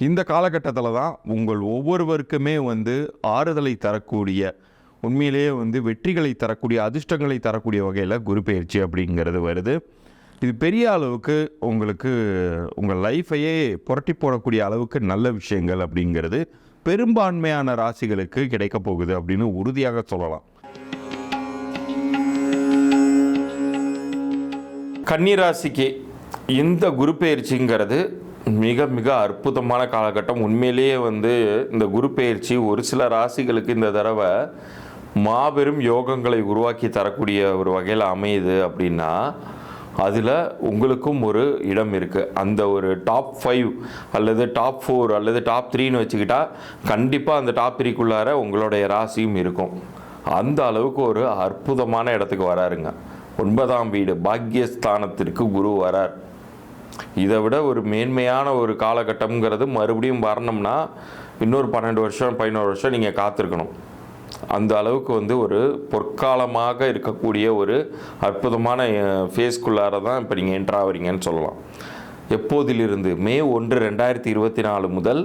இந்த காலகட்டத்தில் தான் உங்கள் ஒவ்வொருவருக்குமே வந்து ஆறுதலை தரக்கூடிய உண்மையிலேயே வந்து வெற்றிகளை தரக்கூடிய அதிர்ஷ்டங்களை தரக்கூடிய வகையில் குரு பயிற்சி அப்படிங்கிறது வருது. இது பெரிய அளவுக்கு உங்களுக்கு உங்கள் லைஃப்பையே புரட்டி போடக்கூடிய அளவுக்கு நல்ல விஷயங்கள் அப்படிங்கிறது பெரும்பான்மையான ராசிகளுக்கு கிடைக்க போகுது அப்படின்னு உறுதியாக சொல்லலாம். கன்னிராசிக்கு இந்த குரு பயிற்சிங்கிறது மிக மிக அற்புதமான காலகட்டம். உண்மையிலேயே வந்து இந்த குரு பயிற்சி ஒரு சில ராசிகளுக்கு இந்த தடவை மாபெரும் யோகங்களை உருவாக்கி தரக்கூடிய ஒரு வகையில் அமையுது அப்படின்னா அதில் உங்களுக்கும் ஒரு இடம் இருக்குது அந்த ஒரு டாப் ஃபைவ் அல்லது டாப் ஃபோர் அல்லது டாப் த்ரீன்னு வச்சுக்கிட்டா கண்டிப்பாக அந்த டாப் த்ரீக்குள்ளார உங்களுடைய ராசியும் இருக்கும். அந்த அளவுக்கு ஒரு அற்புதமான இடத்துக்கு வராருங்க. ஒன்பதாம் வீடு பாக்கியஸ்தானத்திற்கு குரு வரார். இதை விட ஒரு மேன்மையான ஒரு காலகட்டம்ங்கிறது மறுபடியும் வரணும்னா இன்னொரு பன்னெண்டு வருஷம் பதினோரு வருஷம் நீங்கள் காத்திருக்கணும். அந்த அளவுக்கு வந்து ஒரு பொற்காலமாக இருக்கக்கூடிய ஒரு அற்புதமான ஃபேஸ்க்குள்ளார தான் இப்போ நீங்கள் என்ட்ரு ஆகிறீங்கன்னு சொல்லலாம். எப்போதிலிருந்து? மே ஒன்று ரெண்டாயிரத்தி இருபத்தி நாலு முதல்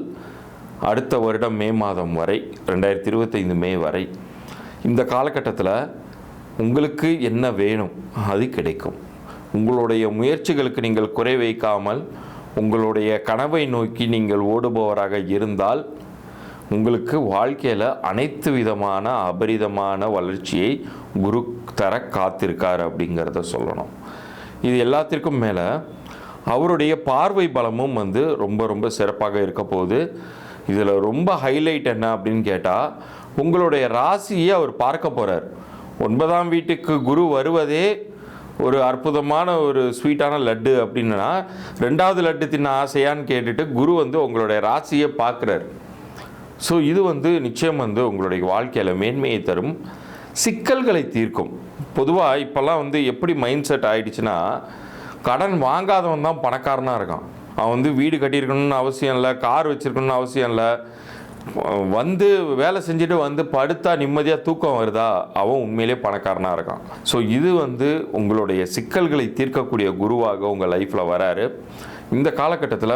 அடுத்த வருடம் மே மாதம் வரை ரெண்டாயிரத்தி இருபத்தைந்து மே வரை. இந்த காலகட்டத்தில் உங்களுக்கு என்ன வேணும்? அது கிடைக்கும். உங்களுடைய முயற்சிகளுக்கு நீங்கள் குறை வைக்காமல் உங்களுடைய கனவை நோக்கி நீங்கள் ஓடுபவராக இருந்தால் உங்களுக்கு வாழ்க்கையில் அனைத்து விதமான அபரிதமான வளர்ச்சியை குரு தர காத்திருக்கார் அப்படிங்கிறத சொல்லணும். இது எல்லாத்திற்கும் மேலே அவருடைய பார்வை பலமும் வந்து ரொம்ப ரொம்ப சிறப்பாக இருக்க போகுது. இதில் ரொம்ப ஹைலைட் என்ன அப்படின்னு கேட்டால் உங்களுடைய ராசியை அவர் பார்க்க போகிறார் ஒன்பதாம் வீட்டுக்கு குரு வருவதே ஒரு அற்புதமான ஒரு ஸ்வீட்டான லட்டு அப்படின்னா ரெண்டாவது லட்டு தின்ன ஆசையான்னு கேட்டுட்டு குரு வந்து உங்களுடைய ராசியை பார்க்குறார். ஸோ இது வந்து நிச்சயம் வந்து உங்களுடைய வாழ்க்கையில் மேன்மையை தரும் சிக்கல்களை தீர்க்கும். பொதுவாக இப்போல்லாம் வந்து எப்படி மைண்ட் செட் ஆகிடுச்சுன்னா கடன் வாங்காதவன் தான் பணக்காரனாக இருக்கான். அவன் வந்து வீடு கட்டியிருக்கணும்னு அவசியம் இல்லை கார் வச்சுருக்கணும்னு அவசியம் இல்லை வந்து வேலை செஞ்சுட்டு வந்து படுத்தா நிம்மதியாக தூக்கம் வருதா? அவன் உண்மையிலே பணக்காரனாக இருக்கான். ஸோ இது வந்து உங்களுடைய சிக்கல்களை தீர்க்கக்கூடிய குருவாக உங்கள் லைஃப்பில் வராரு. இந்த காலகட்டத்தில்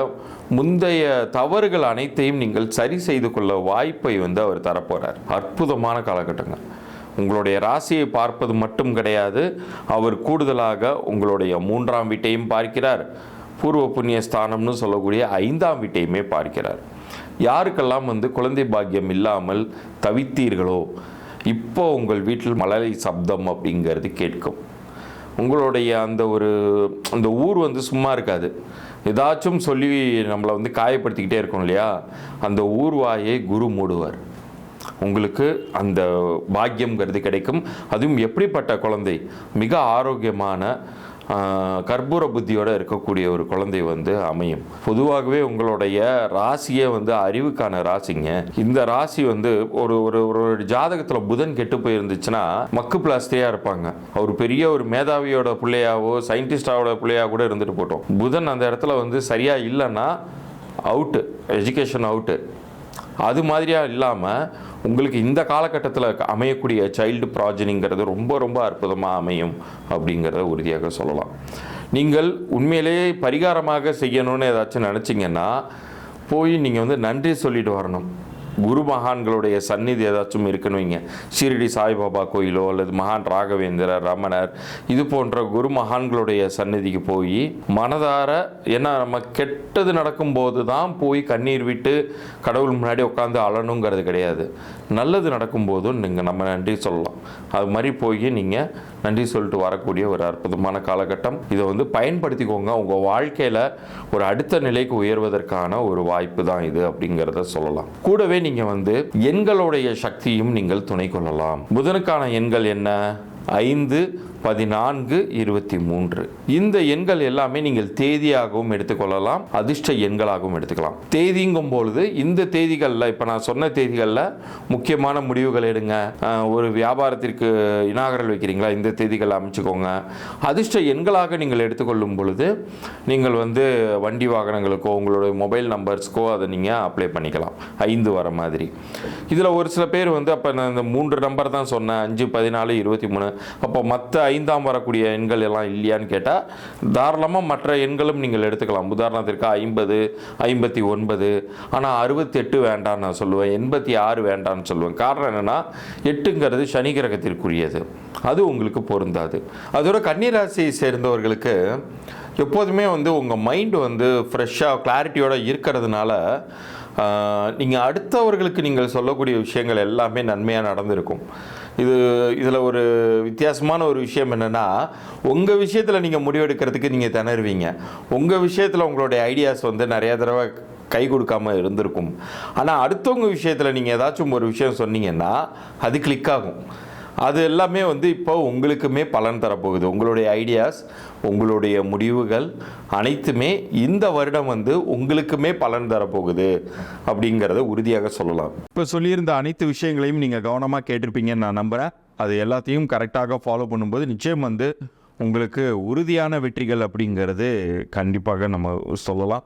முந்தைய தவறுகள் அனைத்தையும் நீங்கள் சரி செய்து கொள்ள வாய்ப்பை வந்து அவர் தரப்போகிறார் அற்புதமான காலகட்டங்கள். உங்களுடைய ராசியை பார்ப்பது மட்டும் கிடையாது அவர் கூடுதலாக உங்களுடைய மூன்றாம் வீட்டையும் பார்க்கிறார். பூர்வ புண்ணிய ஸ்தானம்னு சொல்லக்கூடிய ஐந்தாம் வீட்டையுமே பார்க்கிறார். யாருக்கெல்லாம் வந்து குழந்தை பாக்கியம் இல்லாமல் தவித்தீர்களோ இப்போ உங்கள் வீட்டில் மழலை சப்தம் அப்படிங்கிறது கேட்கும். உங்களுடைய அந்த ஒரு அந்த ஊர் வந்து சும்மா இருக்காது. ஏதாச்சும் சொல்லி நம்மளை வந்து காயப்படுத்திக்கிட்டே இருக்கோம் இல்லையா? அந்த ஊர்வாயை குரு மூடுவார். உங்களுக்கு அந்த பாக்கியம்ங்கிறது கிடைக்கும். அதுவும் எப்படிப்பட்ட குழந்தை? மிக ஆரோக்கியமான கற்பூர புத்தியோடு இருக்கக்கூடிய ஒரு குழந்தை வந்து அமையும். பொதுவாகவே உங்களுடைய ராசியே வந்து அறிவுக்கான ராசிங்க. இந்த ராசி வந்து ஒரு ஒரு ஒரு ஜாதகத்தில் புதன் கெட்டு போயிருந்துச்சுன்னா மக்கு பிளாஸ்டியாக இருப்பாங்க. அவர் பெரிய ஒரு மேதாவியோட பிள்ளையாவோ சயின்டிஸ்டாவோட பிள்ளையாக கூட இருந்துட்டு போட்டோம். புதன் அந்த இடத்துல வந்து சரியாக இல்லைன்னா அவுட்டு எஜுகேஷன் அவுட்டு. அது மாதிரியாக இல்லாமல் உங்களுக்கு இந்த காலகட்டத்தில் அமையக்கூடிய சைல்டு ப்ராஜனிங்கிறது ரொம்ப ரொம்ப அற்புதமாக அமையும் அப்படிங்கிறத உறுதியாக சொல்லலாம். நீங்கள் உண்மையிலேயே பரிகாரமாக செய்யணும்னு ஏதாச்சும் நினச்சிங்கன்னா போய் நீங்கள் வந்து நன்றி சொல்லிட்டு வரணும். குரு மகான்களுடைய சந்நிதி ஏதாச்சும் இருக்குன்னு வைங்க. ஷீரடி சாய்பாபா கோயிலோ அல்லது மகான் ராகவேந்திரர் ரமணர் இது போன்ற குரு மகான்களுடைய சந்நிதிக்கு போய் மனதார ஏன்னா நம்ம கெட்டது நடக்கும்போது தான் போய் கண்ணீர் விட்டு கடவுள் முன்னாடி உட்காந்து அழணுங்கிறது கிடையாது. நல்லது நடக்கும்போதும் நீங்கள் நம்ம நன்றி சொல்லலாம். அது மாதிரி போய் நீங்கள் நன்றி சொல்லிட்டு வரக்கூடிய ஒரு அற்புதமான காலகட்டம். இதை வந்து பயன்படுத்திக்கோங்க. உங்கள் வாழ்க்கையில் ஒரு அடுத்த நிலைக்கு உயர்வதற்கான ஒரு வாய்ப்பு தான் இது அப்படிங்கிறத சொல்லலாம். கூடவே நீங்கள் வந்து எண்களுடைய சக்தியும் நீங்கள் துணை கொள்ளலாம். புதனுக்கான எண்கள் என்ன? ஐந்து பதினான்கு இருபத்தி மூன்று. இந்த எண்கள் எல்லாமே நீங்கள் தேதியாகவும் எடுத்துக்கொள்ளலாம் அதிர்ஷ்ட எண்களாகவும் எடுத்துக்கலாம். தேதிங்கும் பொழுது இந்த தேதிகளில் இப்போ நான் சொன்ன தேதிகளில் முக்கியமான முடிவுகள் எடுங்க. ஒரு வியாபாரத்திற்கு இனாகரல் வைக்கிறீங்களா? இந்த தேதிகளை அமைச்சுக்கோங்க. அதிர்ஷ்ட எண்களாக நீங்கள் எடுத்துக்கொள்ளும் பொழுது நீங்கள் வந்து வண்டி வாகனங்களுக்கோ உங்களுடைய மொபைல் நம்பர்ஸ்க்கோ அதை நீங்கள் அப்ளை பண்ணிக்கலாம். ஐந்து வர மாதிரி. இதில் ஒரு சில பேர் வந்து அப்போ நான் இந்த மூன்று நம்பர் தான் சொன்னேன். அஞ்சு பதினாலு இருபத்தி மூணு. அப்போ மற்ற ஐந்தாம் வரக்கூடிய எண்கள் எல்லாம் இல்லையான்னு கேட்டால் தாராளமாக மற்ற எண்களும் நீங்கள் எடுத்துக்கலாம். உதாரணத்திற்கு ஐம்பது ஐம்பத்தி ஒன்பது ஆனால் அறுபத்தெட்டு வேண்டாம்னு நான் சொல்லுவேன் எண்பத்தி ஆறு வேண்டாம்னு சொல்லுவேன். காரணம் என்னென்னா எட்டுங்கிறது சனி கிரகத்திற்குரியது. அது உங்களுக்கு பொருந்தாது. அதோட கன்னிராசியை சேர்ந்தவர்களுக்கு எப்போதுமே வந்து உங்கள் மைண்டு வந்து ஃப்ரெஷ்ஷாக கிளாரிட்டியோடு இருக்கிறதுனால நீங்கள் அடுத்தவர்களுக்கு நீங்கள் சொல்லக்கூடிய விஷயங்கள் எல்லாமே நன்மையாக நடந்திருக்கும். இது இதில் ஒரு வித்தியாசமான ஒரு விஷயம் என்னென்னா உங்கள் விஷயத்தில் நீங்கள் முடிவெடுக்கிறதுக்கு நீங்கள் திணறுவீங்க. உங்கள் விஷயத்தில் உங்களுடைய ஐடியாஸ் வந்து நிறைய தடவை கை கொடுக்காம இருந்திருக்கும். ஆனால் அடுத்தவங்க விஷயத்தில் நீங்கள் ஏதாச்சும் ஒரு விஷயம் சொன்னீங்கன்னா அது கிளிக் ஆகும். அது எல்லாமே வந்து இப்போ உங்களுக்குமே பலன் தரப்போகுது. உங்களுடைய ஐடியாஸ் உங்களுடைய முடிவுகள் அனைத்துமே இந்த வருடம் வந்து உங்களுக்குமே பலன் தரப்போகுது அப்படிங்கிறத உறுதியாக சொல்லலாம். இப்போ சொல்லியிருந்த அனைத்து விஷயங்களையும் நீங்கள் கவனமாக கேட்டிருப்பீங்கன்னு நான் நம்புகிறேன் அது எல்லாத்தையும் கரெக்டாக ஃபாலோ பண்ணும்போது நிச்சயம் வந்து உங்களுக்கு உறுதியான வெற்றிகள் அப்படிங்கிறது கண்டிப்பாக நம்ம சொல்லலாம்.